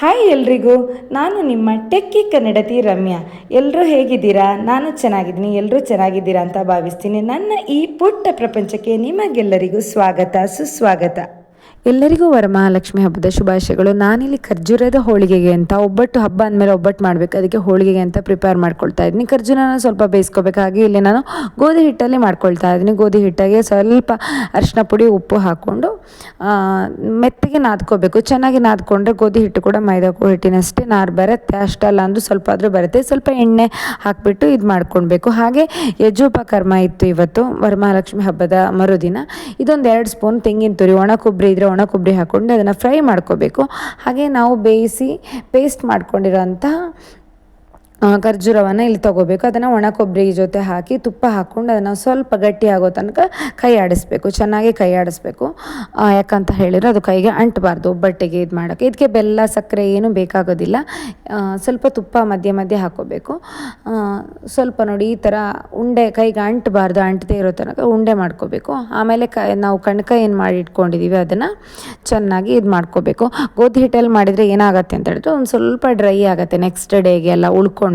Hi ಎಲ್ರಿಗೂ, ನಾನು ನಿಮ್ಮ ಟೆಕ್ಕಿ ಕನ್ನಡತಿ ರಮ್ಯಾ. ಎಲ್ಲರೂ ಹೇಗಿದ್ದೀರಾ? ನಾನು ಚೆನ್ನಾಗಿದ್ದೀನಿ ಎಲ್ಲರೂ ಚೆನ್ನಾಗಿದ್ದೀರಾ ಅಂತ ಭಾವಿಸ್ತೀನಿ. ನನ್ನ ಈ ಪುಟ್ಟ ಪ್ರಪಂಚಕ್ಕೆ ನಿಮಗೆಲ್ಲರಿಗೂ ಸ್ವಾಗತ, ಸುಸ್ವಾಗತ. ಎಲ್ಲರಿಗೂ ವರಮಹಾಲಕ್ಷ್ಮಿ ಹಬ್ಬದ ಶುಭಾಶಯಗಳು. ನಾನಿಲ್ಲಿ ಖರ್ಜೂರದ ಹೋಳಿಗೆಗೆ ಅಂತ ಒಬ್ಬಟ್ಟು ಹಬ್ಬ ಅಂದಮೇಲೆ ಒಬ್ಬಟ್ಟು ಮಾಡಬೇಕು. ಅದಕ್ಕೆ ಹೋಳಿಗೆಗೆ ಅಂತ ಪ್ರಿಪೇರ್ ಮಾಡ್ಕೊಳ್ತಾ ಇದ್ದೀನಿ. ಖರ್ಜೂರನ ಸ್ವಲ್ಪ ಬೇಯಿಸ್ಕೋಬೇಕಾಗಿ ಇಲ್ಲಿ ನಾನು ಗೋಧಿ ಹಿಟ್ಟಲ್ಲಿ ಮಾಡ್ಕೊಳ್ತಾ ಇದ್ದೀನಿ. ಗೋಧಿ ಹಿಟ್ಟಾಗೆ ಸ್ವಲ್ಪ ಅರಿಶಿನ ಪುಡಿ, ಉಪ್ಪು ಹಾಕ್ಕೊಂಡು ಮೆತ್ತಿಗೆ ನಾದ್ಕೋಬೇಕು. ಚೆನ್ನಾಗಿ ನಾದ್ಕೊಂಡ್ರೆ ಗೋಧಿ ಹಿಟ್ಟು ಕೂಡ ಮೈದಾ ಹಿಟ್ಟಿನಷ್ಟೇ ನಾರು ಬರುತ್ತೆ. ಅಷ್ಟಲ್ಲ ಅಂದ್ರೆ ಸ್ವಲ್ಪ ಆದರೂ ಬರುತ್ತೆ. ಸ್ವಲ್ಪ ಎಣ್ಣೆ ಹಾಕಿಬಿಟ್ಟು ಇದು ಮಾಡ್ಕೊಳ್ಬೇಕು. ಹಾಗೆ ಯಜೋಪಕರ್ಮ ಇತ್ತು ಇವತ್ತು, ವರಮಹಾಲಕ್ಷ್ಮಿ ಹಬ್ಬದ ಮರುದಿನ. ಇದೊಂದು ಎರಡು ಸ್ಪೂನ್ ತೆಂಗಿನ ತುರಿ, ಒಣ ಕೊಬ್ಬರಿ ಇದ್ದರೆ ಒಣ ಕೊಬ್ಬರಿ ಹಾಕ್ಕೊಂಡು ಅದನ್ನು ಫ್ರೈ ಮಾಡ್ಕೋಬೇಕು. ಹಾಗೆ ನಾವು ಬೇಯಿಸಿ ಪೇಸ್ಟ್ ಮಾಡ್ಕೊಂಡಿರೋಂಥ ಖರ್ಜೂರವನ್ನು ಇಲ್ಲಿ ತೊಗೋಬೇಕು. ಅದನ್ನು ಒಣ ಕೊಬ್ಬರಿ ಜೊತೆ ಹಾಕಿ ತುಪ್ಪ ಹಾಕ್ಕೊಂಡು ಅದನ್ನು ಸ್ವಲ್ಪ ಗಟ್ಟಿ ಆಗೋ ತನಕ ಕೈ ಆಡಿಸ್ಬೇಕು. ಚೆನ್ನಾಗಿ ಕೈ ಆಡಿಸ್ಬೇಕು. ಯಾಕಂತ ಹೇಳಿದರೆ ಅದು ಕೈಗೆ ಅಂಟಬಾರ್ದು ಒಬ್ಬಟ್ಟಿಗೆ ಇದು ಮಾಡೋಕ್ಕೆ. ಇದಕ್ಕೆ ಬೆಲ್ಲ, ಸಕ್ಕರೆ ಏನೂ ಬೇಕಾಗೋದಿಲ್ಲ. ಸ್ವಲ್ಪ ತುಪ್ಪ ಮಧ್ಯೆ ಮಧ್ಯೆ ಹಾಕೋಬೇಕು. ಸ್ವಲ್ಪ ನೋಡಿ ಈ ಥರ ಉಂಡೆ ಕೈಗೆ ಅಂಟಬಾರ್ದು, ಅಂಟದೇ ಇರೋ ತನಕ ಉಂಡೆ ಮಾಡ್ಕೋಬೇಕು. ಆಮೇಲೆ ಕ, ನಾವು ಕಣ್ಕ ಏನು ಮಾಡಿ ಇಟ್ಕೊಂಡಿದ್ದೀವಿ ಅದನ್ನು ಚೆನ್ನಾಗಿ ಇದು ಮಾಡ್ಕೋಬೇಕು. ಗೋಧಿ ಹಿಟ್ಟಲ್ಲಿ ಮಾಡಿದರೆ ಏನಾಗುತ್ತೆ ಅಂತ ಹೇಳಿದ್ರೆ ಒಂದು ಸ್ವಲ್ಪ ಡ್ರೈ ಆಗುತ್ತೆ ನೆಕ್ಸ್ಟ್ ಡೇಗೆ ಎಲ್ಲ ಉಳ್ಕೊಂಡ್ರೆ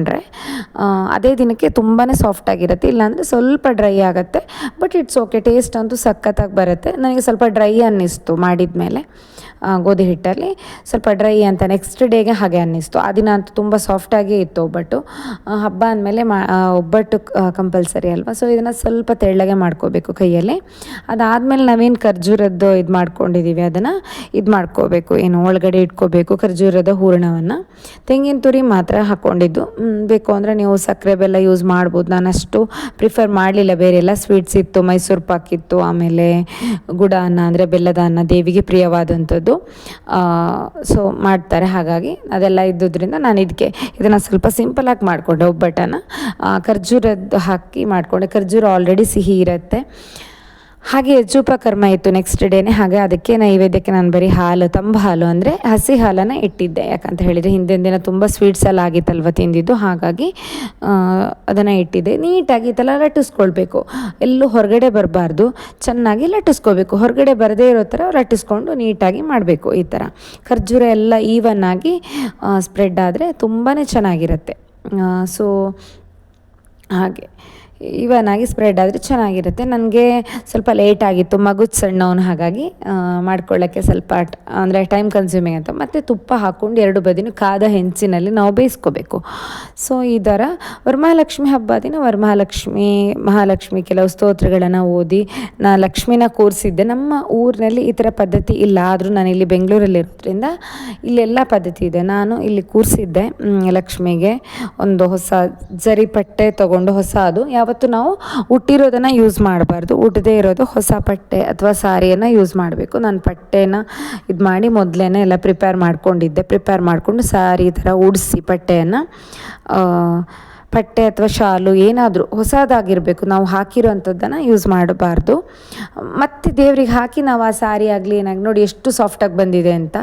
ಆ, ಅದೇ ದಿನಕ್ಕೆ ತುಂಬಾ ಸಾಫ್ಟಾಗಿರುತ್ತೆ ಇಲ್ಲಾಂದರೆ ಸ್ವಲ್ಪ ಡ್ರೈ ಆಗುತ್ತೆ. ಬಟ್ ಇಟ್ಸ್ ಓಕೆ ಟೇಸ್ಟ್ ಅಂತೂ ಸಖತ್ತಾಗಿ ಬರುತ್ತೆ. ನನಗೆ ಸ್ವಲ್ಪ ಡ್ರೈ ಅನ್ನಿಸ್ತು ಮಾಡಿದ ಮೇಲೆ ಗೋಧಿ ಹಿಟ್ಟಲ್ಲಿ. ಸ್ವಲ್ಪ ಡ್ರೈ ಅಂತ ನೆಕ್ಸ್ಟ್ ಡೇಗೆ ಹಾಗೆ ಅನ್ನಿಸ್ತು. ಆ ದಿನ ಅಂತೂ ತುಂಬ ಸಾಫ್ಟಾಗೇ ಇತ್ತು ಒಬ್ಬಟ್ಟು. ಹಬ್ಬ ಅಂದಮೇಲೆ ಮಾ ಒಬ್ಬಟ್ಟು ಕಂಪಲ್ಸರಿ ಅಲ್ವಾ? ಸೊ ಇದನ್ನು ಸ್ವಲ್ಪ ತೆಳ್ಳಗೆ ಮಾಡ್ಕೋಬೇಕು ಕೈಯಲ್ಲಿ. ಅದಾದಮೇಲೆ ನಾವೇನು ಖರ್ಜೂರದ್ದು ಇದು ಮಾಡ್ಕೊಂಡಿದ್ದೀವಿ ಅದನ್ನು ಇದು ಮಾಡ್ಕೋಬೇಕು. ಏನು ಒಳಗಡೆ ಇಟ್ಕೋಬೇಕು ಖರ್ಜೂರದ ಹೂರಣವನ್ನು. ತೆಂಗಿನ ತುರಿ ಮಾತ್ರ ಹಾಕ್ಕೊಂಡಿದ್ದು ಬೇಕು ಅಂದರೆ ನೀವು ಸಕ್ಕರೆ ಬೆಲ್ಲ ಯೂಸ್ ಮಾಡ್ಬೋದು. ನಾನು ಅಷ್ಟು ಪ್ರಿಫರ್ ಮಾಡಲಿಲ್ಲ. ಬೇರೆ ಎಲ್ಲ ಸ್ವೀಟ್ಸ್ ಇತ್ತು, ಮೈಸೂರು ಪಾಕ್ ಇತ್ತು, ಆಮೇಲೆ ಗುಡ ಅನ್ನ ಅಂದರೆ ಬೆಲ್ಲದ ಅನ್ನ, ದೇವಿಗೆ ಪ್ರಿಯವಾದಂಥದ್ದು. ಸೊ ಮಾಡ್ತಾರೆ. ಹಾಗಾಗಿ ಅದೆಲ್ಲ ಇದ್ದುದರಿಂದ ನಾನು ಇದಕ್ಕೆ ಇದನ್ನು ಸ್ವಲ್ಪ ಸಿಂಪಲಾಗಿ ಮಾಡಿಕೊಂಡೆ ಒಬ್ಬಟ್ಟನ್ನು ಖರ್ಜೂರದ್ದು ಹಾಕಿ ಮಾಡಿಕೊಂಡೆ. ಖರ್ಜೂರ ಆಲ್ರೆಡಿ ಸಿಹಿ ಇರುತ್ತೆ. ಹಾಗೆ ಯಜ್ಜೋಪಕರ್ಮ ಇತ್ತು ನೆಕ್ಸ್ಟ್ ಡೇನೆ ಹಾಗೆ ಅದಕ್ಕೆ ನೈವೇದ್ಯಕ್ಕೆ ನಾನು ಬರೀ ಹಾಲು, ತಂಬ ಹಾಲು ಅಂದರೆ ಹಸಿ ಹಾಲನ್ನು ಇಟ್ಟಿದ್ದೆ. ಯಾಕಂತ ಹೇಳಿದರೆ ಹಿಂದಿನ ದಿನ ತುಂಬ ಸ್ವೀಟ್ಸ್ ಎಲ್ಲ ಆಗಿತ್ತಲ್ವ ತಿಂದಿದ್ದು. ಹಾಗಾಗಿ ಅದನ್ನು ಇಟ್ಟಿದ್ದೆ. ನೀಟಾಗಿ ಈ ಥರ ಲಟ್ಟಿಸ್ಕೊಳ್ಬೇಕು. ಎಲ್ಲೂ ಹೊರಗಡೆ ಬರಬಾರ್ದು. ಚೆನ್ನಾಗಿ ಲಟ್ಟಿಸ್ಕೋಬೇಕು ಹೊರಗಡೆ ಬರದೇ ಇರೋ ಥರ ಲಟ್ಟಿಸ್ಕೊಂಡು ನೀಟಾಗಿ ಮಾಡಬೇಕು ಈ ಥರ ಖರ್ಜೂರ ಎಲ್ಲ ಈವನ್ ಆಗಿ ಸ್ಪ್ರೆಡ್ ಆದರೆ ತುಂಬಾ ಚೆನ್ನಾಗಿರುತ್ತೆ. ಸೊ ಹಾಗೆ. ಇವನ್ ಆಗಿ ಸ್ಪ್ರೆಡ್ ಆದರೆ ಚೆನ್ನಾಗಿರುತ್ತೆ. ನನಗೆ ಸ್ವಲ್ಪ ಲೇಟ್ ಆಗಿತ್ತು, ಮಗು ಸಣ್ಣವನು ಹಾಗಾಗಿ ಮಾಡ್ಕೊಳ್ಳೋಕ್ಕೆ ಸ್ವಲ್ಪ ಅಂದರೆ ಟೈಮ್ ಕನ್ಸ್ಯೂಮಿಂಗ್ ಅಂತ. ಮತ್ತು ತುಪ್ಪ ಹಾಕ್ಕೊಂಡು ಎರಡು ಬದಿನೂ ಕಾದ ಹೆಂಚಿನಲ್ಲಿ ನಾವು ಬೇಯಿಸ್ಕೋಬೇಕು. ಸೊ ಈ ಥರ ವರಮಹಾಲಕ್ಷ್ಮಿ ಹಬ್ಬ ದಿನ ವರಮಹಾಲಕ್ಷ್ಮಿ, ಮಹಾಲಕ್ಷ್ಮಿ ಕೆಲವು ಸ್ತೋತ್ರಗಳನ್ನು ಓದಿ, ನಾ ಲಕ್ಷ್ಮಿನ ಕೂರಿಸಿದ್ದೆ. ನಮ್ಮ ಊರಿನಲ್ಲಿ ಈ ಥರ ಪದ್ಧತಿ ಇಲ್ಲ. ಆದರೂ ನಾನು ಇಲ್ಲಿ ಬೆಂಗಳೂರಲ್ಲಿರೋದ್ರಿಂದ ಇಲ್ಲೆಲ್ಲ ಪದ್ಧತಿ ಇದೆ. ನಾನು ಇಲ್ಲಿ ಕೂರಿಸಿದ್ದೆ ಲಕ್ಷ್ಮಿಗೆ ಒಂದು ಹೊಸ ಜರಿ ಪಟ್ಟೆ ತೊಗೊಂಡು ಹೊಸ ಅದು ಯಾವತ್ತು ನಾವು ಹುಟ್ಟಿರೋದನ್ನು ಯೂಸ್ ಮಾಡಬಾರ್ದು. ಹುಟ್ಟದೇ ಇರೋದು ಹೊಸ ಪಟ್ಟೆ ಅಥವಾ ಸಾರಿಯನ್ನು ಯೂಸ್ ಮಾಡಬೇಕು. ನಾನು ಪಟ್ಟೆನ ಇದು ಮಾಡಿ ಮೊದಲೇನೆ ಎಲ್ಲ ಪ್ರಿಪೇರ್ ಮಾಡ್ಕೊಂಡಿದ್ದೆ. ಪ್ರಿಪೇರ್ ಮಾಡಿಕೊಂಡು ಸಾರಿ ಥರ ಉಡಿಸಿ ಪಟ್ಟೆಯನ್ನು ಪಟ್ಟೆ ಅಥವಾ ಶಾಲು ಏನಾದರೂ ಹೊಸದಾಗಿರಬೇಕು, ನಾವು ಹಾಕಿರೋಂಥದ್ದನ್ನು ಯೂಸ್ ಮಾಡಬಾರ್ದು. ಮತ್ತು ದೇವ್ರಿಗೆ ಹಾಕಿ ನಾವು ಆ ಸಾರಿ ಆಗಲಿ ಏನಾಗಿ ನೋಡಿ ಎಷ್ಟು ಸಾಫ್ಟಾಗಿ ಬಂದಿದೆ ಅಂತ.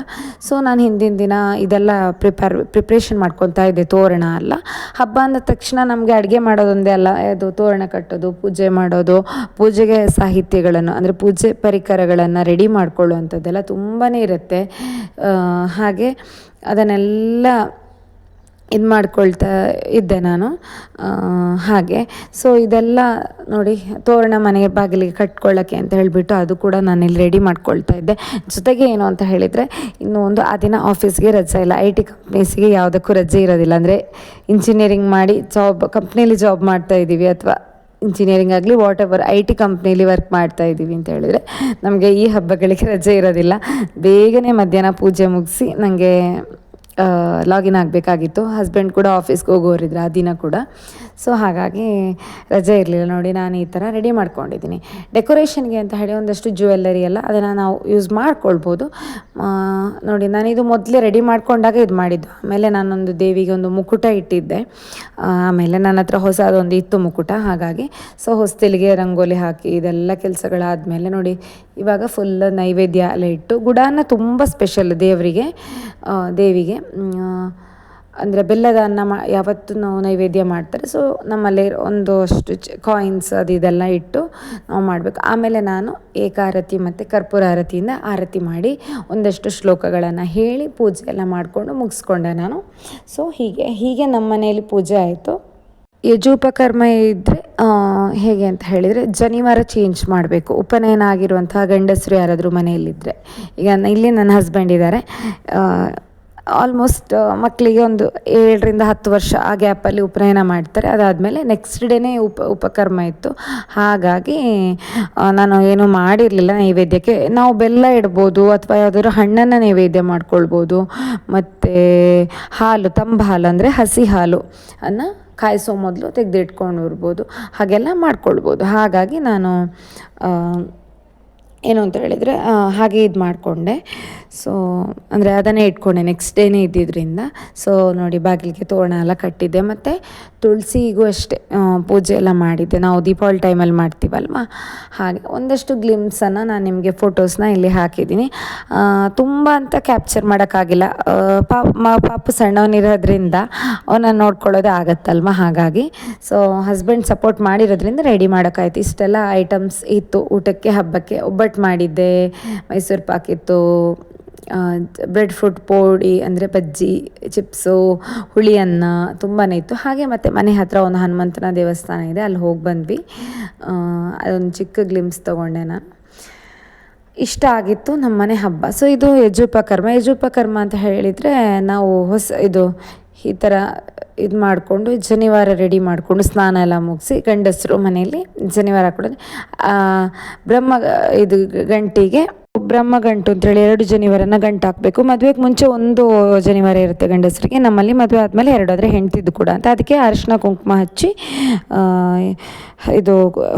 ಸೊ ನಾನು ಹಿಂದಿನ ದಿನ ಇದೆಲ್ಲ ಪ್ರಿಪೇರ್ ಪ್ರಿಪ್ರೇಷನ್ ಮಾಡ್ಕೊತಾ ಇದ್ದೆ ತೋರಣ ಅಲ್ಲ ಹಬ್ಬ ಅಂದ ತಕ್ಷಣ ನಮಗೆ ಅಡುಗೆ ಮಾಡೋದೊಂದೇ ಅಲ್ಲ, ಅದು ತೋರಣ ಕಟ್ಟೋದು, ಪೂಜೆ ಮಾಡೋದು, ಪೂಜೆಗೆ ಸಾಹಿತ್ಯಗಳನ್ನು, ಅಂದರೆ ಪೂಜೆ ಪರಿಕರಗಳನ್ನು ರೆಡಿ ಮಾಡ್ಕೊಳ್ಳುವಂಥದ್ದೆಲ್ಲ ತುಂಬಾ ಇರುತ್ತೆ. ಹಾಗೆ ಅದನ್ನೆಲ್ಲ ಇದು ಮಾಡ್ಕೊಳ್ತಾ ಇದ್ದೆ ನಾನು. ಹಾಗೆ. ಸೊ ಇದೆಲ್ಲ ನೋಡಿ, ತೋರಣ ಮನೆ ಬಾಗಿಲಿಗೆ ಕಟ್ಕೊಳ್ಳೋಕ್ಕೆ ಅಂತ ಹೇಳಿಬಿಟ್ಟು ಅದು ಕೂಡ ನಾನು ಇಲ್ಲಿ ರೆಡಿ ಮಾಡ್ಕೊಳ್ತಾ ಇದ್ದೆ. ಜೊತೆಗೆ ಏನು ಅಂತ ಹೇಳಿದರೆ, ಇನ್ನು ಒಂದು ಆ ದಿನ ಆಫೀಸ್ಗೆ ರಜೆ ಇಲ್ಲ. ಐ ಟಿ ಕಂಪ್ನೀಸಿಗೆ ಯಾವುದಕ್ಕೂ ರಜೆ ಇರೋದಿಲ್ಲ. ಅಂದರೆ ಇಂಜಿನಿಯರಿಂಗ್ ಮಾಡಿ ಜಾಬ್ ಕಂಪ್ನಿಯಲ್ಲಿ ಜಾಬ್ ಮಾಡ್ತಾ ಇದ್ದೀವಿ ಅಥವಾ ಇಂಜಿನಿಯರಿಂಗ್ ಆಗಲಿ ವಾಟ್ ಎವರ್ ಐ ಟಿ ಕಂಪ್ನೀಲಿ ವರ್ಕ್ ಮಾಡ್ತಾ ಇದ್ದೀವಿ ಅಂತ ಹೇಳಿದರೆ, ನಮಗೆ ಈ ಹಬ್ಬಗಳಿಗೆ ರಜೆ ಇರೋದಿಲ್ಲ. ಬೇಗನೆ ಮಧ್ಯಾಹ್ನ ಪೂಜೆ ಮುಗಿಸಿ ನನಗೆ ಲಾಗಿನ್ ಆಗಬೇಕಾಗಿತ್ತು. ಹಸ್ಬೆಂಡ್ ಕೂಡ ಆಫೀಸ್ಗೆ ಹೋಗೋರಿದ್ರು, ಆ ದಿನ ಕೂಡ. ಸೊ ಹಾಗಾಗಿ ರಜೆ ಇರಲಿಲ್ಲ ನೋಡಿ, ನಾನು ಈ ಥರ ರೆಡಿ ಮಾಡ್ಕೊಂಡಿದ್ದೀನಿ. ಡೆಕೋರೇಷನ್ಗೆ ಅಂತ ಹೇಳಿ ಒಂದಷ್ಟು ಜ್ಯುವೆಲ್ಲರಿ ಎಲ್ಲ ಅದನ್ನು ನಾವು ಯೂಸ್ ಮಾಡ್ಕೊಳ್ಬೋದು. ನೋಡಿ, ನಾನು ಇದು ಮೊದಲೇ ರೆಡಿ ಮಾಡ್ಕೊಂಡಾಗ ಇದು ಮಾಡಿದ್ದು. ಆಮೇಲೆ ನಾನೊಂದು ದೇವಿಗೆ ಒಂದು ಮುಕುಟ ಇಟ್ಟಿದ್ದೆ. ಆಮೇಲೆ ನನ್ನ ಹತ್ರ ಹೊಸದೊಂದು ಇತ್ತು ಮುಕುಟ. ಹಾಗಾಗಿ ಸೊ ಹೊಸ್ತಿಲಿಗೆ ರಂಗೋಲಿ ಹಾಕಿ ಇದೆಲ್ಲ ಕೆಲಸಗಳಾದಮೇಲೆ ನೋಡಿ ಇವಾಗ ಫುಲ್ ನೈವೇದ್ಯ ಎಲ್ಲ ಇಟ್ಟು, ಗುಡಾನ ತುಂಬ ಸ್ಪೆಷಲ್ ದೇವರಿಗೆ ದೇವಿಗೆ. ಅಂದರೆ ಬೆಲ್ಲದ ಅನ್ನ ಮಾ, ಯಾವತ್ತೂ ನೈವೇದ್ಯ ಮಾಡ್ತಾರೆ. ಸೊ ನಮ್ಮಲ್ಲಿ ಒಂದು ಅಷ್ಟು ಕಾಯಿನ್ಸ್ ಅದು ಇದೆಲ್ಲ ಇಟ್ಟು ನಾವು ಮಾಡಬೇಕು. ಆಮೇಲೆ ನಾನು ಏಕಾರತಿ ಮತ್ತು ಕರ್ಪೂರ ಆರತಿಯಿಂದ ಆರತಿ ಮಾಡಿ ಒಂದಷ್ಟು ಶ್ಲೋಕಗಳನ್ನು ಹೇಳಿ ಪೂಜೆ ಎಲ್ಲ ಮಾಡಿಕೊಂಡು ಮುಗಿಸ್ಕೊಂಡೆ ನಾನು. ಸೊ ಹೀಗೆ ಹೀಗೆ ನಮ್ಮ ಮನೆಯಲ್ಲಿ ಪೂಜೆ ಆಯಿತು. ಯಜೋಪಕರ್ಮ ಇದ್ದರೆ ಹೇಗೆ ಅಂತ ಹೇಳಿದರೆ, ಜನಿವಾರ ಚೇಂಜ್ ಮಾಡಬೇಕು. ಉಪನಯನ ಆಗಿರುವಂತಹ ಗಂಡಸರು ಯಾರಾದರೂ ಮನೆಯಲ್ಲಿದ್ದರೆ ಈಗ ಇಲ್ಲಿ ನನ್ನ ಹಸ್ಬೆಂಡ್ ಇದ್ದಾರೆ. ಆಲ್ಮೋಸ್ಟ್ ಮಕ್ಕಳಿಗೆ ಒಂದು ಏಳರಿಂದ ಹತ್ತು ವರ್ಷ ಆ ಗ್ಯಾಪಲ್ಲಿ ಉಪನಯನ ಮಾಡ್ತಾರೆ. ಅದಾದಮೇಲೆ ನೆಕ್ಸ್ಟ್ ಡೇನೇ ಉಪ, ಉಪಕರ್ಮ ಇತ್ತು. ಹಾಗಾಗಿ ನಾನು ಏನೂ ಮಾಡಿರಲಿಲ್ಲ ನೈವೇದ್ಯಕ್ಕೆ. ನಾವು ಬೆಲ್ಲ ಇಡ್ಬೋದು ಅಥವಾ ಯಾವುದಾದ್ರು ಹಣ್ಣನ್ನು ನೈವೇದ್ಯ ಮಾಡ್ಕೊಳ್ಬೋದು. ಮತ್ತು ಹಾಲು, ತಂಬ ಹಾಲು ಅಂದರೆ ಹಸಿ ಹಾಲು ಅನ್ನು ಕಾಯಿಸೋ ಮೊದಲು ತೆಗೆದಿಟ್ಕೊಂಡು ಇರ್ಬೋದು. ಹಾಗೆಲ್ಲ ಮಾಡ್ಕೊಳ್ಬೋದು. ಹಾಗಾಗಿ ನಾನು ಏನು ಅಂತ ಹೇಳಿದರೆ ಹಾಗೆ ಇದು ಮಾಡಿಕೊಂಡೆ. ಸೊ ಅಂದರೆ ಅದನ್ನೇ ಇಟ್ಕೊಂಡೆ ನೆಕ್ಸ್ಟ್ ಡೇನೇ ಇದ್ದಿದ್ದರಿಂದ ಸೊ ನೋಡಿ ಬಾಗಿಲಿಗೆ ತೋರಣ ಎಲ್ಲ ಕಟ್ಟಿದ್ದೆ. ಮತ್ತು ತುಳಸಿಗೂ ಅಷ್ಟೇ ಪೂಜೆ ಎಲ್ಲ ಮಾಡಿದ್ದೆ. ನಾವು ದೀಪಾವಳಿ ಟೈಮಲ್ಲಿ ಮಾಡ್ತೀವಲ್ವ? ಹಾಗೆ ಒಂದಷ್ಟು ಗ್ಲಿಮ್ಸನ್ನು ನಾನು ನಿಮಗೆ ಫೋಟೋಸ್ನ ಇಲ್ಲಿ ಹಾಕಿದ್ದೀನಿ. ತುಂಬ ಅಂತ ಕ್ಯಾಪ್ಚರ್ ಮಾಡೋಕ್ಕಾಗಿಲ್ಲ. ಪಾಪ ಪಾಪು ಸಣ್ಣವನಿರೋದ್ರಿಂದ ಅವನ್ನ ನೋಡ್ಕೊಳ್ಳೋದೇ ಆಗತ್ತಲ್ವ? ಹಾಗಾಗಿ ಸೊ ಹಸ್ಬೆಂಡ್ ಸಪೋರ್ಟ್ ಮಾಡಿರೋದ್ರಿಂದ ರೆಡಿ ಮಾಡೋಕ್ಕಾಯ್ತು. ಇಷ್ಟೆಲ್ಲ ಐಟಮ್ಸ್ ಇತ್ತು ಊಟಕ್ಕೆ, ಹಬ್ಬಕ್ಕೆ. ಒಬ್ಬಟ್ಟು ಮಾಡಿದ್ದೆ, ಮೈಸೂರು ಪಾಕಿತ್ತು ಬ್ರೆಡ್ ಫ್ರೂಟ್ ಪೋಡಿ ಅಂದರೆ ಬಜ್ಜಿ, ಚಿಪ್ಸು ಹುಳಿ ಅನ್ನ ತುಂಬಾ ಇತ್ತು. ಹಾಗೆ ಮತ್ತು ಮನೆ ಹತ್ತಿರ ಒಂದು ಹನುಮಂತನ ದೇವಸ್ಥಾನ ಇದೆ, ಅಲ್ಲಿ ಹೋಗಿ ಬಂದ್ವಿ. ಅದೊಂದು ಚಿಕ್ಕ ಗ್ಲಿಮ್ಸ್ ತೊಗೊಂಡೆ ನಾನು. ಇಷ್ಟ ಆಗಿತ್ತು ನಮ್ಮ ಮನೆ ಹಬ್ಬ. ಸೊ ಇದು ಯಜುಪಕರ್ಮ. ಯಜುಪಕರ್ಮ ಅಂತ ಹೇಳಿದರೆ ನಾವು ಹೊಸ, ಇದು ಈ ಥರ ಇದು ಮಾಡಿಕೊಂಡು ಜನಿವಾರ ರೆಡಿ ಮಾಡಿಕೊಂಡು ಸ್ನಾನ ಎಲ್ಲ ಮುಗಿಸಿ ಗಂಡಸರು ಮನೆಯಲ್ಲಿ ಜನಿವಾರ ಕೂಡ ಬ್ರಹ್ಮ, ಇದು ಗಂಟಿಗೆ ಬ್ರಹ್ಮ ಗಂಟು ಅಂತೇಳಿ ಎರಡು ಜನಿವಾರನ ಗಂಟು ಹಾಕಬೇಕು. ಮದುವೆಗೆ ಮುಂಚೆ ಒಂದು ಜನಿವಾರ ಇರುತ್ತೆ ಗಂಡಸರಿಗೆ, ನಮ್ಮಲ್ಲಿ ಮದುವೆ ಆದಮೇಲೆ ಎರಡು, ಆದರೆ ಹೆಂಡ್ತಿದ್ದು ಕೂಡ ಅಂತ. ಅದಕ್ಕೆ ಅರಿಶಿನ ಕುಂಕುಮ ಹಚ್ಚಿ ಇದು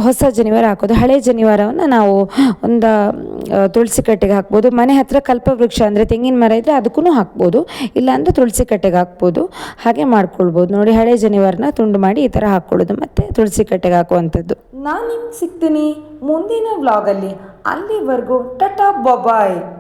ಹೊಸ ಜನಿವಾರ ಹಾಕೋದು. ಹಳೆ ಜನಿವಾರವನ್ನು ನಾವು ಒಂದು ತುಳಸಿ ಕಟ್ಟೆಗೆ ಹಾಕ್ಬೋದು. ಮನೆ ಹತ್ತಿರ ಕಲ್ಪವೃಕ್ಷ ಅಂದರೆ ತೆಂಗಿನ ಮರ ಇದ್ದರೆ ಅದಕ್ಕೂ ಹಾಕ್ಬೋದು. ಇಲ್ಲಾಂದರೆ ತುಳಸಿ ಕಟ್ಟೆಗೆ ಹಾಕ್ಬೋದು. ಹಾಗೆ ಮಾಡ್ಕೊಳ್ಬೋದು. ನೋಡಿ, ಹಳೆ ಜನಿವಾರನ ತುಂಡು ಮಾಡಿ ಈ ಥರ ಹಾಕ್ಕೊಳ್ಳೋದು ಮತ್ತು ತುಳಸಿ ಕಟ್ಟೆಗೆ ಹಾಕುವಂಥದ್ದು. ನಾನು ನಿಮ್ಗೆ ಸಿಗ್ತೀನಿ ಮುಂದಿನ ವ್ಲಾಗಲ್ಲಿ ಅಲ್ಲಿವರೆಗೂ ಟಟಾ ಬೊಬಾಯ್.